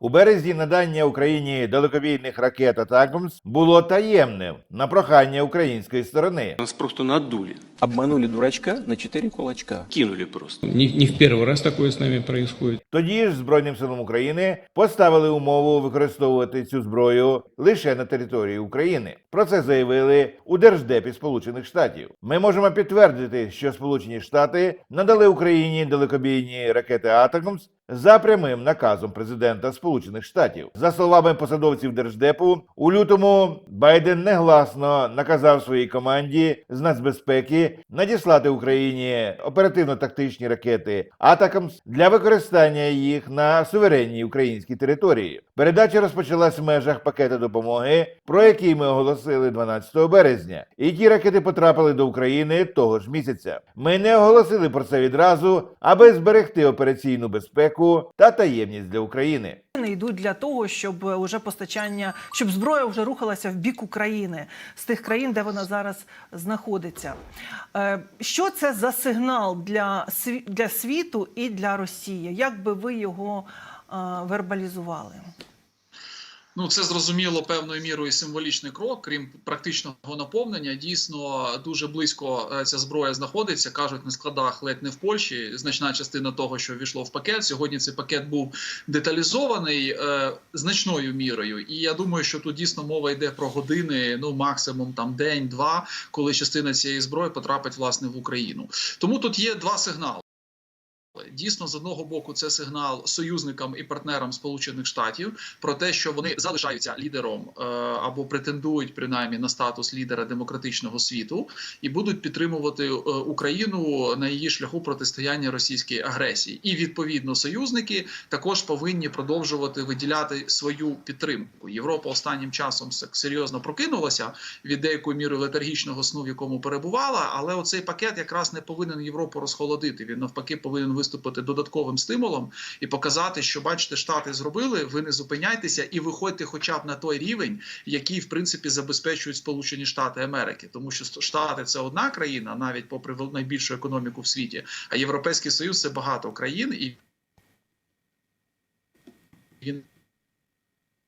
У березні надання Україні далекобійних ракет «Атакамс» було таємним на прохання української сторони. Нас просто надули, Обманули дурачка на четыре кулачка. кинули просто. Не, не в первый раз такое с нами происходит. Тоді ж Збройним силам України поставили умову використовувати цю зброю лише на території України. Про це заявили у Держдепі Сполучених Штатів. Ми можемо підтвердити, що Сполучені Штати надали Україні далекобійні ракети «Атакамс» за прямим наказом президента Сполучених Штатів. За словами посадовців Держдепу, у лютому Байден негласно наказав своїй команді з нацбезпеки надіслати Україні оперативно-тактичні ракети «Атакамс» для використання їх на суверенній українській території. Передача розпочалась в межах пакету допомоги, про який ми оголосили 12 березня, і ті ракети потрапили до України того ж місяця. Ми не оголосили про це відразу, аби зберегти операційну безпеку та таємність для України. Не йдуть для того, щоб е, уже постачання, щоб зброя вже рухалася в бік України з тих країн, де вона зараз знаходиться. Е, Що це за сигнал для для світу і для Росії? Як би ви його е, вербалізували? Ну, це зрозуміло певною мірою символічний крок, крім практичного наповнення. Дійсно, дуже близько е, ця зброя знаходиться. кажуть на складах, ледь не в Польщі. Значна частина того, що ввійшло в пакет. Сьогодні цей пакет був деталізований е, значною мірою. І я думаю, що тут дійсно мова йде про години, ну максимум там день-два, коли частина цієї зброї потрапить власне в Україну. Тому тут є два сигнали. Дійсно, з одного боку, це сигнал союзникам і партнерам Сполучених Штатів про те, що вони залишаються лідером е, або претендують принаймні на статус лідера демократичного світу, і будуть підтримувати е, Україну на її шляху протистояння російській агресії. І відповідно союзники також повинні продовжувати виділяти свою підтримку. Європа останнім часом серйозно прокинулася від деякої міри летаргічного сну, в якому перебувала. Але оцей пакет якраз не повинен Європу розхолодити. Він навпаки повинен виступити додатковим стимулом і показати, що бачите, штати зробили. Ви не зупиняйтеся і виходьте, хоча б на той рівень, який в принципі забезпечують Сполучені Штати Америки, тому що Штати це одна країна, навіть попри найбільшу економіку в світі. А Європейський Союз це багато країн і. Він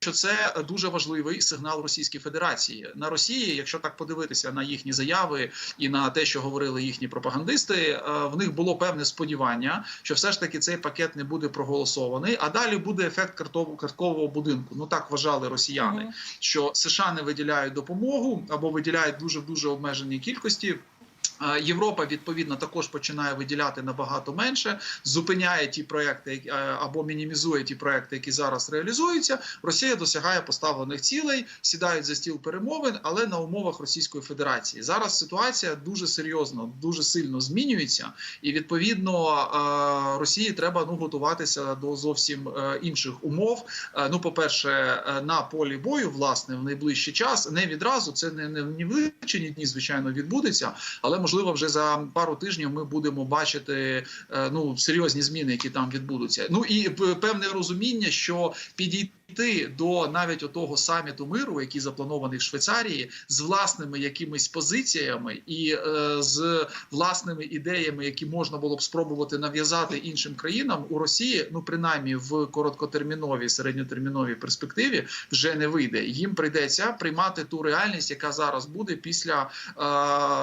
що це дуже важливий сигнал Російської Федерації на Росії, якщо так подивитися на їхні заяви і на те, що говорили їхні пропагандисти, е, в них було певне сподівання, що все ж таки цей пакет не буде проголосований, а далі буде ефект карткового будинку. Ну так вважали росіяни, що США не виділяють допомогу або виділяють дуже дуже обмеженій кількості. Е, Європа відповідно також починає виділяти набагато менше, зупиняє ті проекти е, або мінімізує ті проекти, які зараз реалізуються. Росія досягає поставлених цілей, сідають за стіл перемовин, але на умовах Російської Федерації. Зараз ситуація дуже серйозно, дуже сильно змінюється, і відповідно е, Росії треба ну готуватися до зовсім інших умов. Ну, по перше, на полі бою, власне, в найближчий час не відразу це не, не в невизначені дні, звичайно, відбудеться, але можливо вже за пару тижнів ми будемо бачити е, ну серйозні зміни, які там відбудуться. Ну і певне розуміння, що підійти до навіть отого саміту миру, який запланований в Швейцарії, з власними якимись позиціями і е, з власними ідеями, які можна було б спробувати нав'язати іншим країнам у Росії, ну принаймні в короткотерміновій середньотерміновій перспективі, вже не вийде. Їм прийдеться приймати ту реальність, яка зараз буде після е,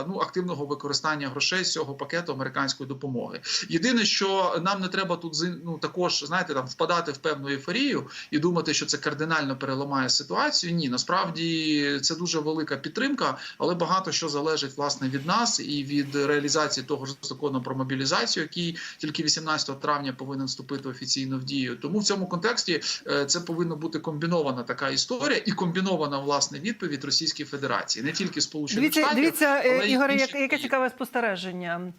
ну активного використання грошей з цього пакету американської допомоги. Єдине, що нам не треба тут ну також знаєте там впадати в певну ейфорію і думати, що це кардинально переламає ситуацію. Ні, насправді це дуже велика підтримка, але багато що залежить власне від нас і від реалізації того ж закону про мобілізацію, який тільки 18 травня повинен вступити офіційно в дію. Тому в цьому контексті е, це повинна бути комбінована така історія і комбінована власне відповідь Російської Федерації, не тільки Сполучених Штатів. дивіться, е, Ігоре, яке цікаве спостереження.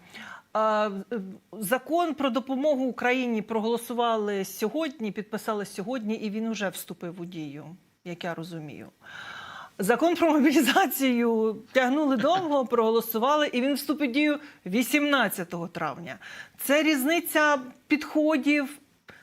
Закон про допомогу Україні проголосували сьогодні, підписали сьогодні, і він вже вступив у дію, як я розумію. Закон про мобілізацію тягнули довго, проголосували, і він вступить в дію 18 травня. Це різниця підходів,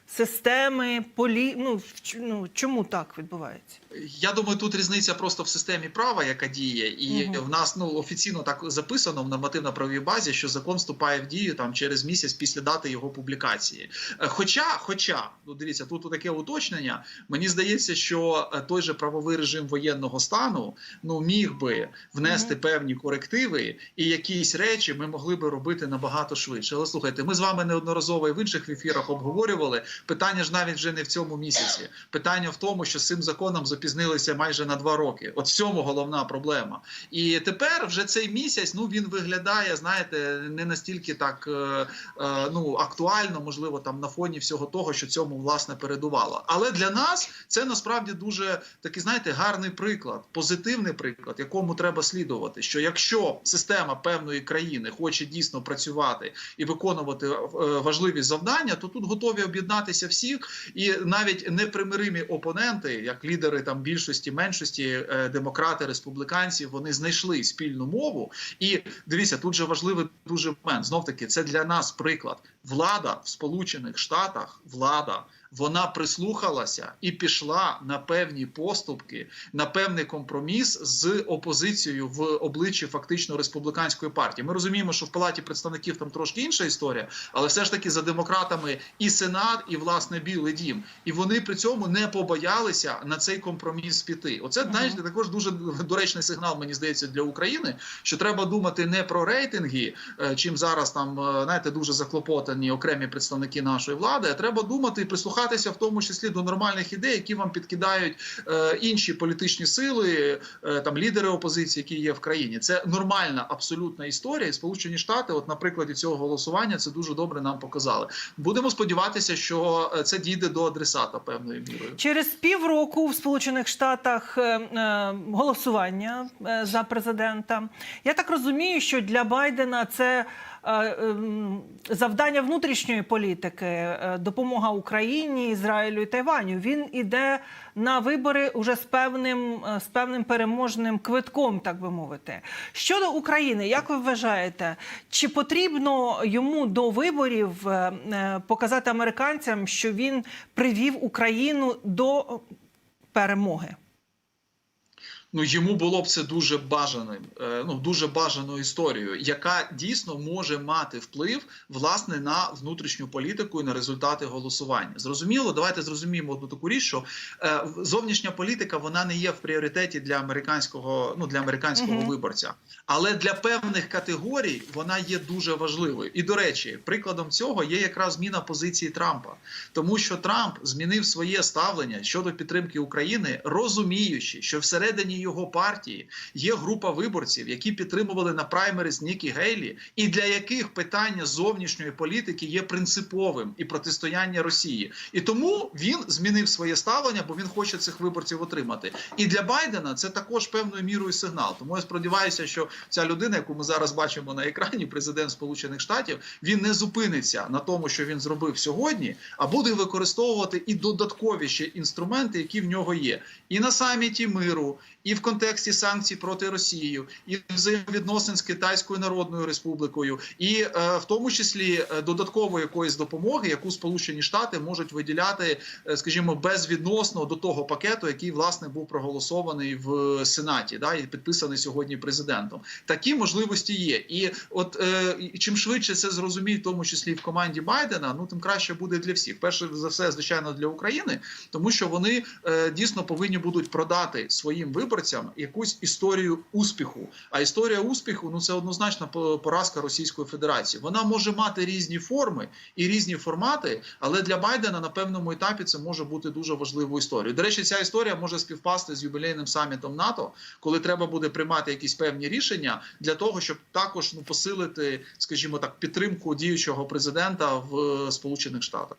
системи, полі... ну, ну, чому так відбувається? Я думаю, тут різниця просто в системі права, яка діє, і Мгм. в нас ну офіційно так записано в нормативно-правовій базі, що закон вступає в дію там через місяць після дати його публікації. Е, Хоча, хоча, ну дивіться, тут таке уточнення. Мені здається, що е, той же правовий режим воєнного стану ну міг би внести певні корективи, і якісь речі ми могли би робити набагато швидше. Але слухайте, ми з вами неодноразово і в інших ефірах обговорювали. Питання ж навіть вже не в цьому місяці. Питання в тому, що з цим законом запізнилися майже на два роки. От в цьому головна проблема. І тепер вже цей місяць ну він виглядає, знаєте, не настільки так е, е, ну актуально, можливо, там на фоні всього того, що цьому власне передувало. Але для нас це насправді дуже такий, знаєте, гарний приклад, позитивний приклад, якому треба слідувати. Що якщо система певної країни хоче дійсно працювати і виконувати е, важливі завдання, то тут готові об'єднатися всі, і навіть непримиримі опоненти, як лідери там більшості, меншості, е, демократи, республіканці, вони знайшли спільну мову. І дивіться, тут же важливий дуже момент. Знов таки, це для нас приклад. Влада в Сполучених Штатах, влада. Вона прислухалася і пішла на певні поступки, на певний компроміс з опозицією в обличчі фактично республіканської партії. Ми розуміємо, що в палаті представників там трошки інша історія, але все ж таки за демократами і сенат, і власне білий дім. І вони при цьому не побоялися на цей компроміс піти. Оце знаєте, також дуже доречний сигнал, мені здається, для України, що треба думати не про рейтинги, е, чим зараз там е, знаєте, дуже заклопотані окремі представники нашої влади. А треба думати і прислухатися в тому числі до нормальних ідей, які вам підкидають е, інші політичні сили, е, там лідери опозиції, які є в країні. Це нормальна абсолютна історія. І Сполучені Штати, от на прикладі цього голосування, це дуже добре нам показали. Будемо сподіватися, що е, це дійде до адресата певною мірою. Через півроку в Сполучених Штатах голосування за президента. Я так розумію, що для Байдена це завдання внутрішньої політики, е, допомога Україні, Ізраїлю і Тайваню. Він іде на вибори уже з певним е, з певним переможним квитком, так би мовити. Щодо України, як ви вважаєте, чи потрібно йому до виборів е, е, показати американцям, що він привів Україну до перемоги? Ну йому було б це дуже бажаним, е, ну дуже бажаною історією, яка дійсно може мати вплив власне на внутрішню політику і на результати голосування. Зрозуміло, давайте зрозуміємо одну таку річ, що е, зовнішня політика вона не є в пріоритеті для американського, ну для американського Мгм. виборця, але для певних категорій вона є дуже важливою. І до речі, прикладом цього є якраз зміна позиції Трампа, тому що Трамп змінив своє ставлення щодо підтримки України, розуміючи, що всередині його партії є група виборців, які підтримували на праймерис Нікі Гейлі, і для яких питання зовнішньої політики є принциповим і протистояння Росії. І тому він змінив своє ставлення, бо він хоче цих виборців отримати. І для Байдена це також певною мірою сигнал. Тому я сподіваюся, що ця людина, яку ми зараз бачимо на екрані, президент Сполучених Штатів, він не зупиниться на тому, що він зробив сьогодні, а буде використовувати і додаткові ще інструменти, які в нього є, і на саміті миру, і в контексті санкцій проти Росії, і взаємовідносин з Китайською Народною Республікою, і е, в тому числі е, додаткової якоїсь допомоги, яку Сполучені Штати можуть виділяти, е, скажімо, безвідносно до того пакету, який власне був проголосований в Сенаті, да і підписаний сьогодні президентом. Такі можливості є. І от е, чим швидше це зрозуміють, в тому числі в команді Байдена, ну тим краще буде для всіх. Перше за все, звичайно, для України, тому що вони е, дійсно повинні будуть продати своїм виборцям якусь історію успіху. А історія успіху ну це однозначно по- поразка Російської Федерації. Вона може мати різні форми і різні формати, але для Байдена на певному етапі це може бути дуже важливою історією. До речі, ця історія може співпасти з юбілейним самітом НАТО, коли треба буде приймати якісь певні рішення для того, щоб також ну посилити, скажімо так, підтримку діючого президента в е, Сполучених Штатах.